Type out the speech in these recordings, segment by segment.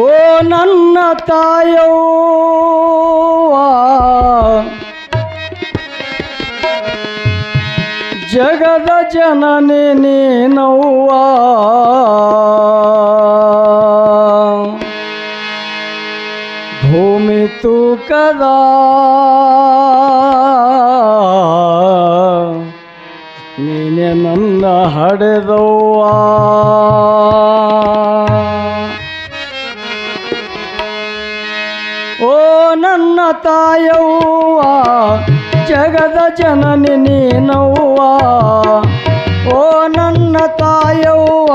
ಓ ನನ್ನ ತಾಯವ್ವ. ಜಗದ ಜನನೇ ನೀನವ್ವ. ಭೂಮಿ ತೂಕದ ನೀನೆ ನನ್ನ ಹಡೆದವ್ವ. ನನ್ನ ತಾಯವ್ವ, ಜಗದ ಜನನಿ ನೀನವ್ವ. ಓ ನನ್ನ ತಾಯವ್ವ,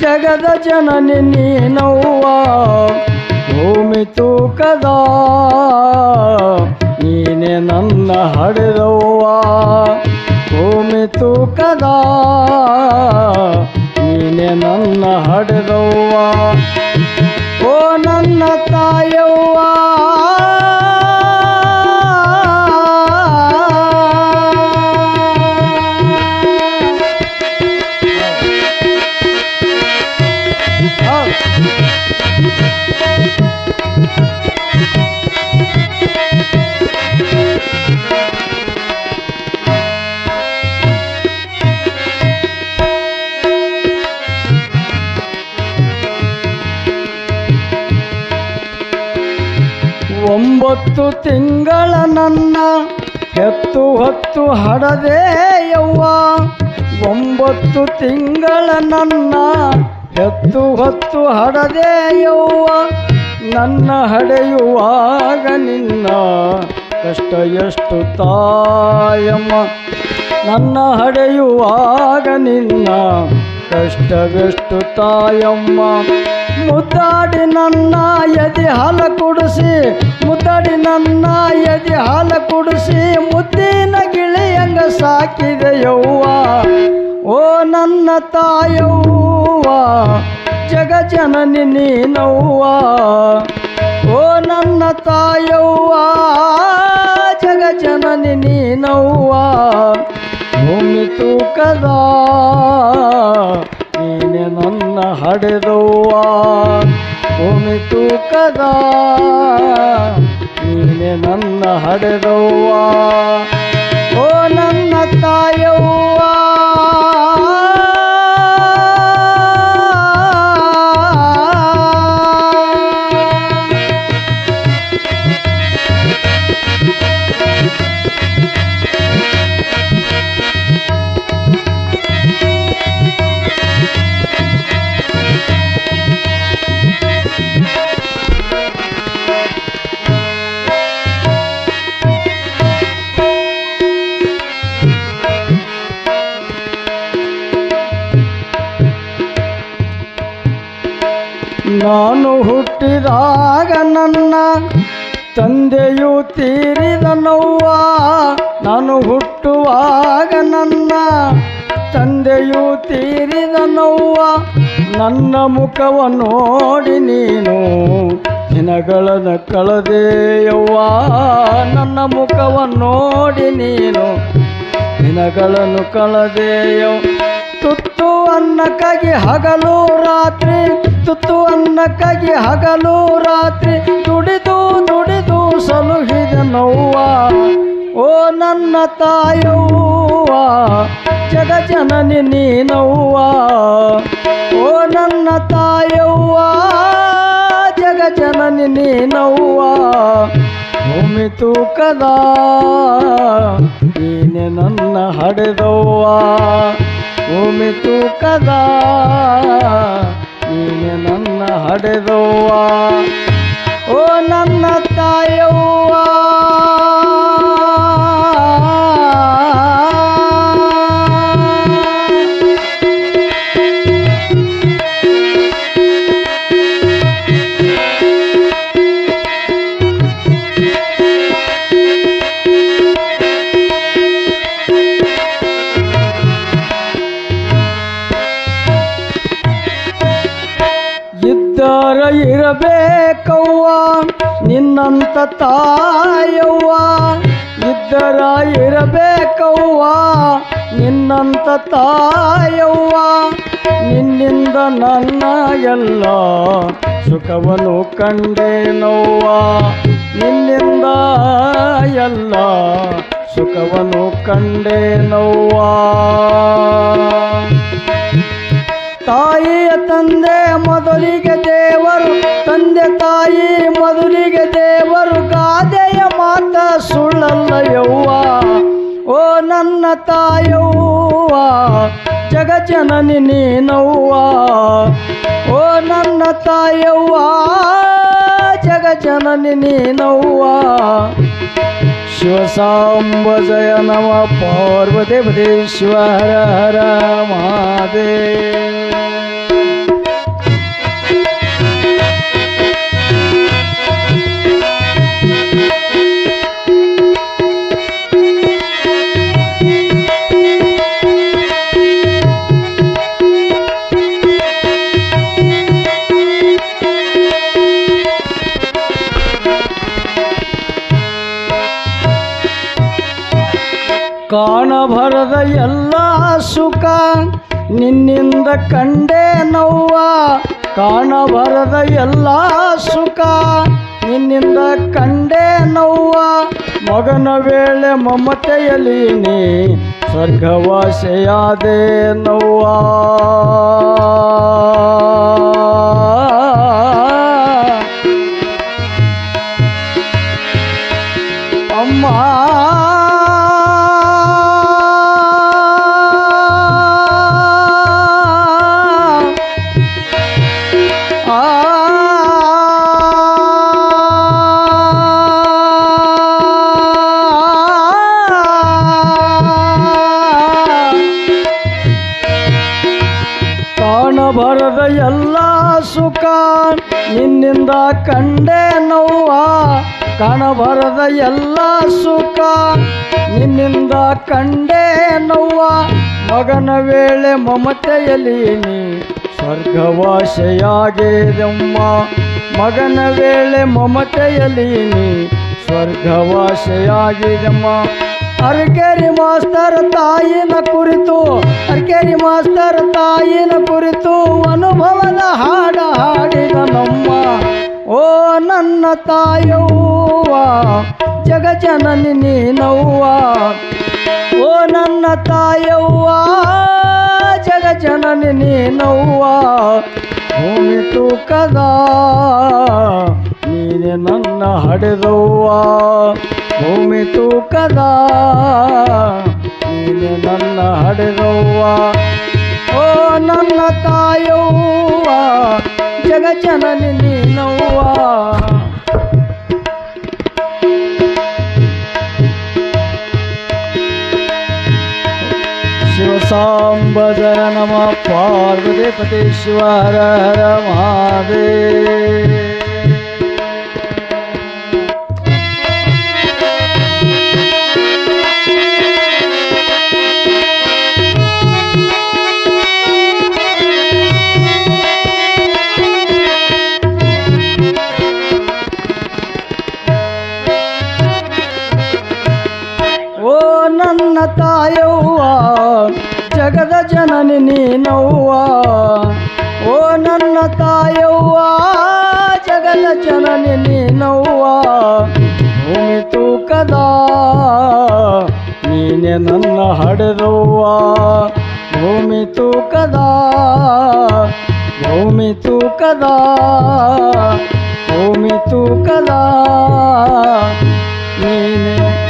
ಜಗದ ಜನನಿ ನೀನವ್ವ. ಭೂಮಿ ತೂಕದ, ನೀನೆ ನನ್ನ ಹಡೆದವ್ವ. ಭೂಮಿ ತೂಕದ, ನೀನೆ ನನ್ನ ಹಡೆದವ್ವ. ಓ ನನ್ನ ತಾಯವ್ವ ಒಂಬತ್ತು ತಿಂಗಳ ನನ್ನ ಹೆತ್ತು ಹೊತ್ತು ಹಡದೆ ಯವ್ವ. ಒಂಬತ್ತು ತಿಂಗಳ ನನ್ನ ಹೆತ್ತು ಹೊತ್ತು ಹಡದೆ ಯವ್ವ. ನನ್ನ ಹಡೆಯುವಾಗ ನಿನ್ನ ಕಷ್ಟ ಎಷ್ಟು ತಾಯಮ್ಮ. ನನ್ನ ಹಡೆಯುವಾಗ ನಿನ್ನ ಕಷ್ಟವೆಷ್ಟು ತಾಯಮ್ಮ. ಮುದ್ದಾಡಿ ನನ್ನ ಎದೆ ಹಾಲ ಕುಡಿಸಿ, ಮುತ್ತಾಡಿ ನನ್ನ ಎದೆ ಹಾಲ ಕುಡಿಸಿ, ಮುದ್ದಿನ ಗಿಳಿಯಂಗ ಸಾಕಿದೆ ಯವ್ವ. ಓ ನನ್ನ ತಾಯವ್ವ, ಜಗ ಜನನಿ ನೀನವ್ವ. ಓ ನನ್ನ ತಾಯವ್ವ, ಜಗ ಜನನಿ ನೀನವ್ವ. ಭೂಮಿ ತೂಕದ ನೀನೆ ನನ್ನ ಹಡೆದವ್ವ? ಭೂಮಿ ತೂಕದ? ನೀನೆ ನನ್ನ ಹಡೆದವ್ವ? ನಾನು ಹುಟ್ಟಿದಾಗ ನನ್ನ ತಂದೆಯು ತೀರಿದ ನೋವ, ನಾನು ಹುಟ್ಟುವಾಗ ನನ್ನ ತಂದೆಯು ತೀರಿದ ನೋವ, ನನ್ನ ಮುಖವ ನೋಡಿ ನೀನು ದಿನಗಳನ್ನು ಕಳೆದೆಯವ್ವ ನನ್ನ ಮುಖವ ನೋಡಿ ನೀನು ದಿನಗಳನ್ನು ಕಳೆದೆಯೋ ತುತ್ತು ಅನ್ನಕ್ಕಾಗಿ ಹಗಲು ರಾತ್ರಿ, ತುತ್ತು ಅನ್ನಕ್ಕಾಗಿ ಹಗಲು ರಾತ್ರಿ ದುಡಿದು ದುಡಿದು ಸಲುಹಿದ ನೋವ. ಓ ನನ್ನ ತಾಯವ್ವ ಜಗ ಜನನಿ ನೀನವ್ವ ಓ ನನ್ನ ತಾಯವ್ವ ಜಗ ಜನನಿ ನೀನವ್ವ ಭೂಮಿ ತೂಕದ ನೀನೆ ನನ್ನ ಹಡೆದವ್ವ. ಭೂಮಿ ತೂಕದ ನೀನೆ ನನ್ನ ಹಡೆದವ್ವ. ಓ ನನ್ನ ತಾಯವ್ವ. ಇರಬೇಕವ್ವ, ನಿನ್ನಂತ ತಾಯವ್ವ. ಇದ್ದರ ಇರಬೇಕವ್ವ, ನಿನ್ನಂತ ತಾಯವ್ವ. ನಿನ್ನಿಂದ ನನ್ನ ಎಲ್ಲ ಸುಖವನ್ನು ಕಂಡೇನವ್ವ. ನೋವ ನಿನ್ನಿಂದ ಎಲ್ಲ ಸುಖವನ್ನು ಕಂಡೇನವ್ವ. ನೋವ ತಾಯಿಯ ತಂದೆ ಮೊದಲಿಗೆ ದೇವರು ತಂದೆ ತಾಯಿ ಮೊದಲಿಗೆ ದೇವರು ಗಾದೆಯ ಮಾತ ಸುಳ್ಳಲ್ಲ ಯವ್ವ ಓ ನನ್ನ ತಾಯವ್ವ, ಜಗಜನನಿ ನೀನವ್ವ. ಓ ನನ್ನ ತಾಯವ್ವ, ಜಗಜನನಿ ನೀನವ್ವ. ಶಿವಸಾಂಬ ಜಯ ನಮ ಪಾರ್ವದೇವದೇ ಶಿವ ಹರ ಹರ ಮಹಾದೇವ. ಕಾಣಬರದ ಎಲ್ಲ ಸುಖ ನಿನ್ನಿಂದ ಕಂಡೆ ನೋವ. ಕಾಣಬರದ ಎಲ್ಲ ಸುಖ ನಿನ್ನಿಂದ ಕಂಡೆ ನೋವ. ಮಗನ ವೇಳೆ ಮಮತೆಯಲ್ಲಿ ನೀ ಸ್ವರ್ಗವಾಸೆಯಾದೆ ನೋವ. ಕಾಣಬರದ ಎಲ್ಲ ಸುಖ. ನಿನ್ನಿಂದ ಕಂಡೆ ನೋವ. ಕಾಣಬರದ ಎಲ್ಲ ಸುಖ. ನಿನ್ನಿಂದ ಕಂಡೆ ನೋವ. ಮಗನ ವೇಳೆ ಮಮತೆಯಲ್ಲಿ ನೀ ಸ್ವರ್ಗವಾಸೆಯಾಗಿದೆಮ್ಮ. ಮಗನ ವೇಳೆ ಮಮತೆಯಲ್ಲಿ ನೀ ಸ್ವರ್ಗವಾಸೆಯಾಗಿದೆಮ್ಮ. ಅರ್ಕೆರಿ ಮಾಸ್ತರ್ ತಾಯಿನ ಕುರಿತು, ಅರ್ಕೆರಿ ಮಾಸ್ತರ್ ತಾಯಿನ ಕುರಿತು ಅನುಭವದ ಹಾಡ ಹಾಡಿದ ನಮ್ಮ, ಓ ನನ್ನ ತಾಯವ್ವ, ಜಗಜನನಿ ನೀನವ್ವ. ಓ ನನ್ನ ತಾಯವ್ವ, ಜಗಜನನಿ ನೀನವ್ವ. ಭೂಮಿ ತೂಕದ ನೀನೆ ನನ್ನ ಹಡೆದವ್ವ. ಭೂಮಿ ತೂಕದ ನೀನೆ ನನ್ನ ಹಡೆದವ್ವ. ಓ ನನ್ನ ತಾಯವ್ವ, ಜಗಜನನಿ ನೀನವ್ವ. ಜಯ ನಮ ಪಾರ್ವತಿ ಶಿವ ಹರ ಹರ ಮಹಾದೇವ. ಜನನಿ ನೀನವ್ವ. ಓ ನನ್ನ ತಾಯವ್ವ ಜಗದ ಜನನಿ ನೀನವ್ವ. ಭೂಮಿ ತೂಕದ ನೀನೆ ನನ್ನ ಹಡೆದವ್ವ. ಭೂಮಿ ತೂಕದ ಭೂಮಿ ತೂಕದ ಭೂಮಿ ತೂಕದ ನೀನೆ